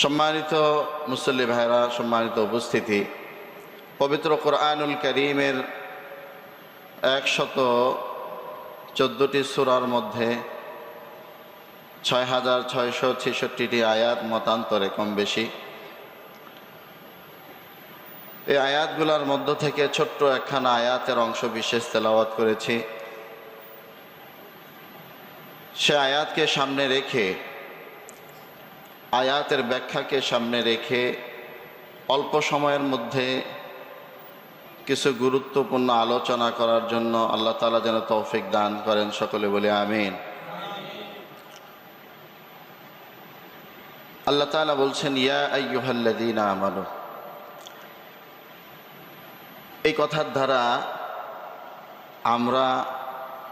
সম্মানিত মুসল্লি ভাইরা সম্মানিত উপস্থিতি, পবিত্র কোরআনুল করিমের একশত চোদ্দোটি সুরার মধ্যে ছয় হাজার ছয়শো ছেষট্টিটি আয়াত মতান্তরে কম বেশি। এই আয়াতগুলোর মধ্য থেকে ছোট্ট একখানা আয়াতের অংশ বিশেষ তেলাওয়াত করেছি। সে আয়াতকে সামনে রেখে আয়াতের ব্যাখ্যাকে সামনে রেখে অল্প সময়ের মধ্যে কিছু গুরুত্বপূর্ণ আলোচনা করার জন্য আল্লাহ তালা যেন তৌফিক দান করেন সকলে বলে আমিন। আল্লাহ তালা বলছেন, ইয়া আইয়ুহাল্লাদিন আমানু। এই কথার দ্বারা আমরা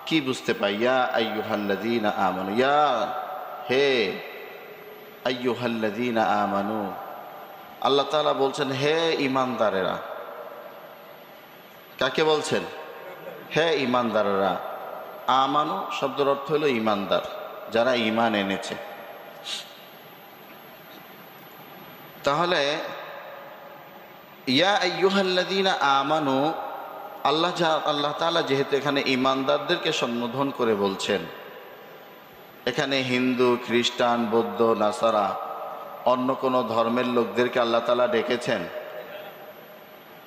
কি বুঝতে পাই? ইয়া আইয়ুহাল্লাদিন আমানু। ইয়া হে আমানু। আল্লাহ তালা বলছেন, হে ইমানদারেরা কাকে বলছেন? হে ইমানদারেরা আমানু শব্দের অর্থ হলো ইমানদার যারা ইমান এনেছে। তাহলে, ইয়া আইয়ুহাল্লাদিনা আমানু, আল্লাহ আল্লাহ তাআলা যেহেতু এখানে ইমানদারদেরকে সম্বোধন করে বলছেন এখানে হিন্দু, খ্রিস্টান, বৌদ্ধ, নাসারা, অন্য কোনো ধর্মের লোকদেরকে আল্লাহ তালা ডেকেছেন?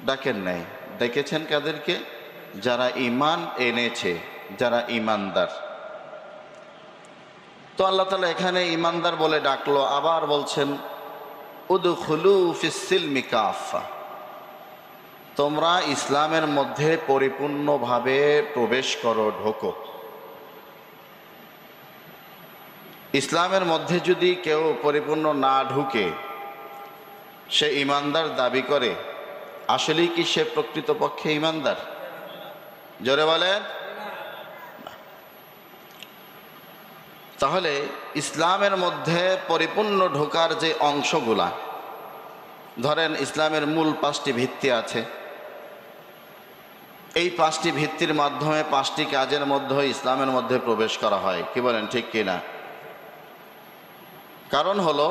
ডাকেন নাই। ডেকেছেন কাদেরকে? যারা ইমান এনেছে, যারা ইমানদার তো আল্লাহ তালা এখানে ইমানদার বলে ডাকলো, আবার বলছেন, উদুখুলু ফিসিল মিকাফা তোমরা ইসলামের মধ্যে পরিপূর্ণভাবে প্রবেশ করো, ঢোকো। ইসলামের মধ্যে যদি কেউ পরিপূর্ণ না ঢুকে, সে ইমানদার দাবি করে, আসলেই কি সে প্রকৃতপক্ষে ইমানদার? জোরে বলেন। তাহলে ইসলামের মধ্যে পরিপূর্ণ ঢোকার যে অংশগুলা, ধরেন ইসলামের মূল পাঁচটি ভিত্তি আছে। এই পাঁচটি ভিত্তির মাধ্যমে পাঁচটি কাজের মধ্যে ইসলামের মধ্যে প্রবেশ করা হয়। কি বলেন, ঠিক কিনা? কারণ হলো,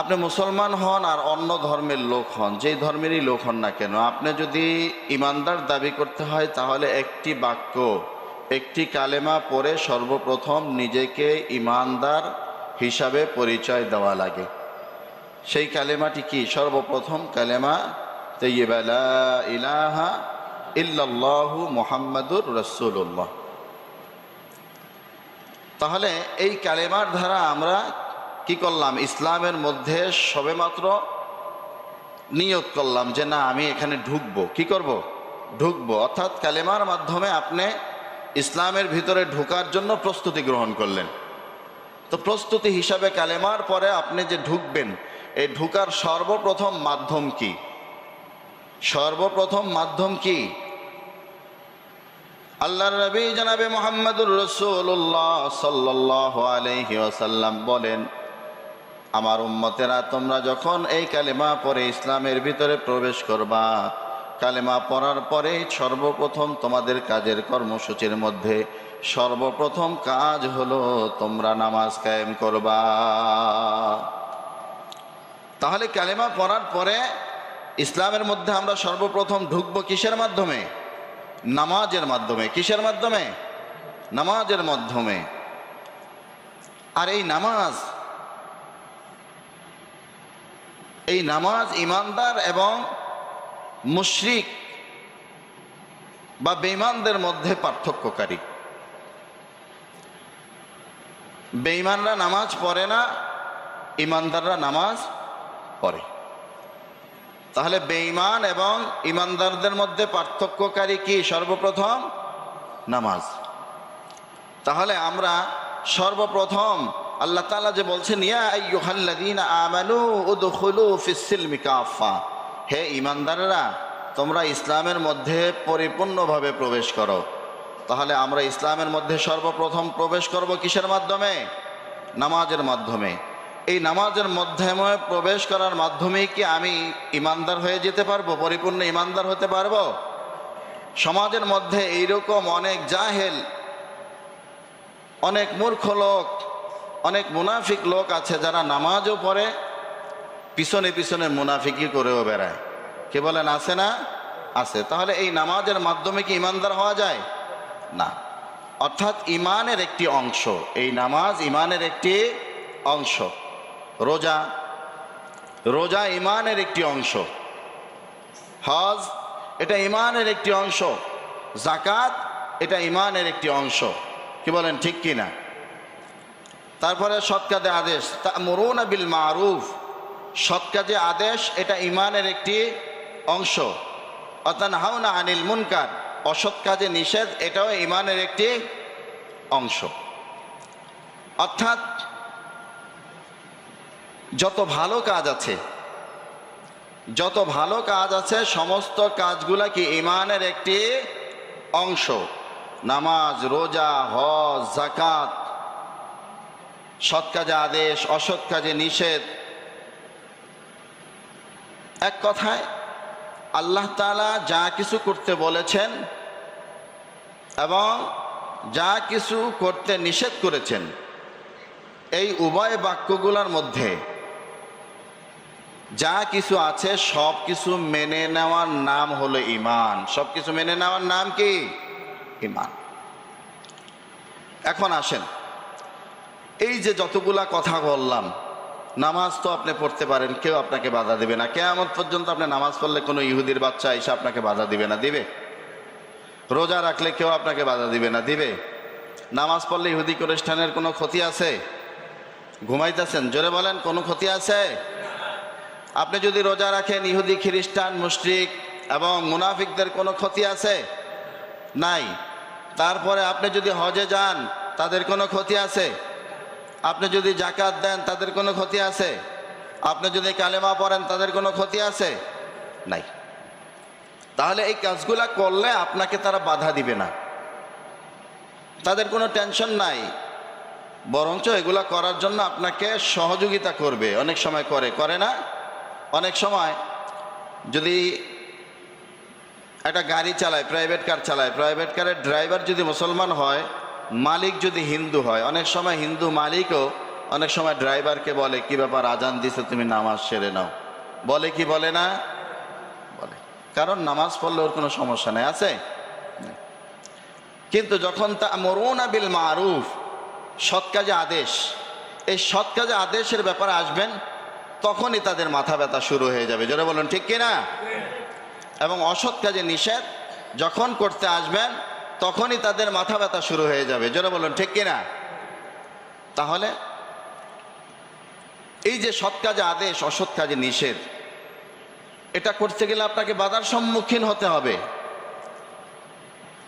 আপনি মুসলমান হন আর অন্য ধর্মের লোক হন, যেই ধর্মেরই লোক হন না কেন, আপনি যদি ইমানদার দাবি করতে হয়, তাহলে একটি বাক্য, একটি কালেমা পড়ে সর্বপ্রথম নিজেকে ইমানদার হিসাবে পরিচয় দেওয়া লাগে। সেই কালেমাটি কি? সর্বপ্রথম কালেমা তৈবালা ইলাহা ইল্লাল্লাহু মোহাম্মদুর রসুল্লাহ তাহলে এই কালেমার দ্বারা আমরা কি করলাম? ইসলামের মধ্যে সবেমাত্র নিয়ত করলাম যে না, আমি এখানে ঢুকবো। কি করব? ঢুকবো। অর্থাৎ কালেমার মাধ্যমে আপনি ইসলামের ভিতরে ঢোকার জন্য প্রস্তুতি গ্রহণ করলেন। তো প্রস্তুতি হিসাবে কালেমার পরে আপনি যে ঢুকবেন এই ঢুকার সর্বপ্রথম মাধ্যম কি? সর্বপ্রথম মাধ্যম কি? আল্লাহর নবী জানাবে মোহাম্মদুর রসুল্লাহ সাল্লাহ আলহি আসাল্লাম বলেন, আমার উম্মতেরা, তোমরা যখন এই কালেমা পরে ইসলামের ভিতরে প্রবেশ করবা, কালেমা পড়ার পরে সর্বপ্রথম তোমাদের কাজের কর্মসূচির মধ্যে সর্বপ্রথম কাজ হলো তোমরা নামাজ কায়েম করবা। তাহলে কালেমা পড়ার পরে ইসলামের মধ্যে আমরা সর্বপ্রথম ঢুকবো কিসের মাধ্যমে? নামাজের মাধ্যমে, কিসের মাধ্যমে? নামাজের মাধ্যমে। আর এই নামাজ এই নামাজ ইমানদার এবং মুশরিক বা বেঈমানদের মধ্যে পার্থক্যকারী। বেঈমানরা নামাজ পড়ে না, ইমানদাররা নামাজ পড়ে। তাহলে বেঈমান এবং ইমানদারদের মধ্যে পার্থক্যকারী কি? সর্বপ্রথম নামাজ। তাহলে আমরা সর্বপ্রথম আল্লাহ তাআলা যে বলছেন হে ইমানদাররা তোমরা ইসলামের মধ্যে পরিপূর্ণভাবে প্রবেশ করো। তাহলে আমরা ইসলামের মধ্যে সর্বপ্রথম প্রবেশ করব কিসের মাধ্যমে? নামাজের মাধ্যমে। এই নামাজের মাধ্যমে প্রবেশ করার মাধ্যমে কি আমি ইমানদার হয়ে যেতে পারব? পরিপূর্ণ ইমানদার হতে পারব? সমাজের মধ্যে এইরকম অনেক জাহেল, অনেক মূর্খ লোক, অনেক মুনাফিক লোক আছে যারা নামাজও পড়ে, পিছনে পিছনে মুনাফিকি করেও বেড়ায়। কে বলেন, আছে না? আছে। তাহলে এই নামাজের মাধ্যমে কি ইমানদার হওয়া যায়? না। অর্থাৎ ইমানের একটি অংশ, এই নামাজ ইমানের একটি অংশ। রোজা রোজা ইমানের একটি অংশ। হজ, এটা ইমানের একটি অংশ। জাকাত এটা ইমানের একটি অংশ। কি বলেন, ঠিক কি না? তারপরে সৎ কাজে আদেশ তা মরুন বিল মারুফ। সৎ কাজে আদেশ, এটা ইমানের একটি অংশ। অর্থাৎ হাওনা আনিল মুনকার। অসৎ কাজে নিষেধ, এটাও ইমানের একটি অংশ। অর্থাৎ যত ভালো কাজ আছে, যত ভালো কাজ আছে, সমস্ত কাজগুলা কি ইমানের একটি অংশ। নামাজ, রোজা, হজ জাকাত সৎ কাজে আদেশ, অসৎ কাজে নিষেধ। এক কথায়, আল্লাহ তাআলা যা কিছু করতে বলেছেন এবং যা কিছু করতে নিষেধ করেছেন, এই উভয় বাক্যগুলোর মধ্যে যা কিছু আছে সব কিছু মেনে নেওয়ার নাম হলো ইমান সব কিছু মেনে নেওয়ার নাম কি? ইমান এখন আসেন। এই যে যতগুলা কথা বললাম, নামাজ তো আপনি পড়তে পারেন, কেউ আপনাকে বাধা দেবে না। কেয়ামত পর্যন্ত আপনি নামাজ পড়লে কোনো ইহুদির বাচ্চা এসে আপনাকে বাধা দিবে না, দিবে? রোজা রাখলে কেউ আপনাকে বাধা দিবে না, দিবে? নামাজ পড়লে ইহুদি খ্রিস্টানের কোনো ক্ষতি আছে? ঘুমাইতেছেন? জোরে বলেন, কোনো ক্ষতি আছে? আপনি যদি রোজা রাখেন, ইহুদি, খ্রিস্টান, মুশরিক এবং মুনাফিকদের কোনো ক্ষতি আছে? নাই। তারপরে আপনি যদি হজে যান, তাদের কোনো ক্ষতি আছে? আপনি যদি জাকাত দেন, তাদের কোনো ক্ষতি আছে? আপনি যদি কালেমা পড়েন, তাদের কোনো ক্ষতি আছে? নাই। তাহলে এই কাজগুলা করলে আপনাকে তারা বাধা দিবে না। তাদের কোনো টেনশন নাই। বরঞ্চ এগুলা করার জন্য আপনাকে সহযোগিতা করবে। অনেক সময় করে। করে না? অনেক সময় যদি একটা গাড়ি চালায় প্রাইভেট কার চালায় প্রাইভেট কারের ড্রাইভার যদি মুসলমান হয়, মালিক যদি হিন্দু হয়, অনেক সময় হিন্দু মালিকও অনেক সময় ড্রাইভারকে বলে, কি ব্যাপার, আজান দিছে, তুমি নামাজ সেরে নাও। বলে কি বলে না? বলে। কারণ নামাজ পড়লে ওর কোনো সমস্যা নেই, আছে। কিন্তু যখন তা মরুনা বিল মারুফ, সৎ কাজে আদেশ, এই সৎ কাজে আদেশের ব্যাপারে আসবেন তখনই তাদের মাথা ব্যথা শুরু হয়ে যাবে। জোরে বলুন, ঠিক কিনা? এবং অসৎ কাজে নিষেধ, যখন করতে আসবেন, তখনই তাদের মাথা ব্যথা শুরু হয়ে যাবে। জোরে বলুন, ঠিক কিনা? তাহলে, এই যে সৎ কাজে আদেশ, অসৎ কাজে নিষেধ, এটা করতে গেলে আপনাকে বাধার সম্মুখীন হতে হবে।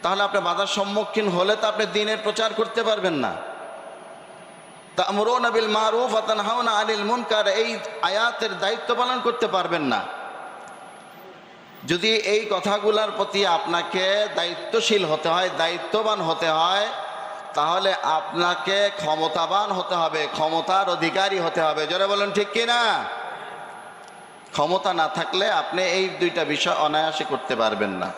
তাহলে আপনি বাধার সম্মুখীন হলে তো আপনি দিনের প্রচার করতে পারবেন না। তামরুন বিল মারুফ ওয়া তানহাউনা আনিল মুনকার, এই আয়াতের দায়িত্ব পালন করতে পারবেন না। যদি এই কথাগুলোর প্রতি আপনাকে দায়িত্বশীল হতে হয়, দায়িত্ববান হতে হয়, তাহলে আপনাকে ক্ষমতাবান হতে হবে, ক্ষমতার অধিকারী হতে হবে। জোরে বলেন, ঠিক কি না ক্ষমতা না থাকলে আপনি এই দুইটা বিষয় অনায়াসে করতে পারবেন না।